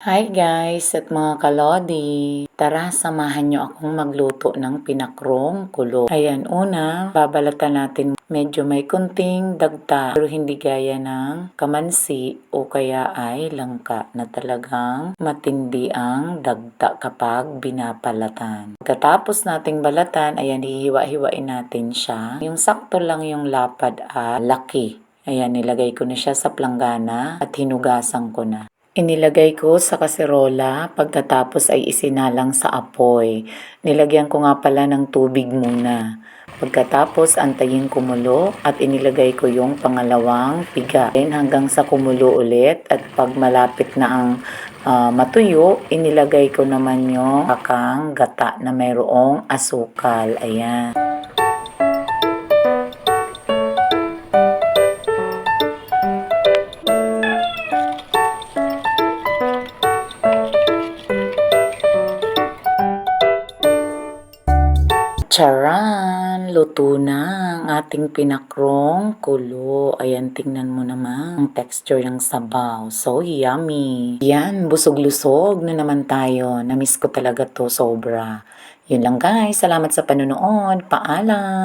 Hi guys at mga kalodi! Tara, samahan nyo akong magluto ng pinakrong kulo. Ayan, una, babalatan natin medyo may kunting dagta pero hindi gaya ng kamansi o kaya ay langka na talagang matindi ang dagta kapag binapalatan. Pagkatapos nating balatan, ayan, hihiwa-hiwain natin siya. Yung sakto lang yung lapad at laki. Ayan, nilagay ko na siya sa planggana at hinugasan ko na. Inilagay ko sa kaserola, pagkatapos ay isinalang sa apoy. Nilagyan ko nga pala ng tubig muna. Pagkatapos antayin kumulo at inilagay ko yung pangalawang piga. Hanggang sa kumulo ulit at pag malapit na ang ah, matuyo, inilagay ko naman yung kakang gata na mayroong asukal. Ayan. Charan! Luto na ang ating pinakrong kulo. Ayan, tingnan mo naman ang texture ng sabaw. So yummy! Yan, busog-lusog na naman tayo. Namiss ko talaga to sobra. Yun lang guys. Salamat sa panonood. Paalam!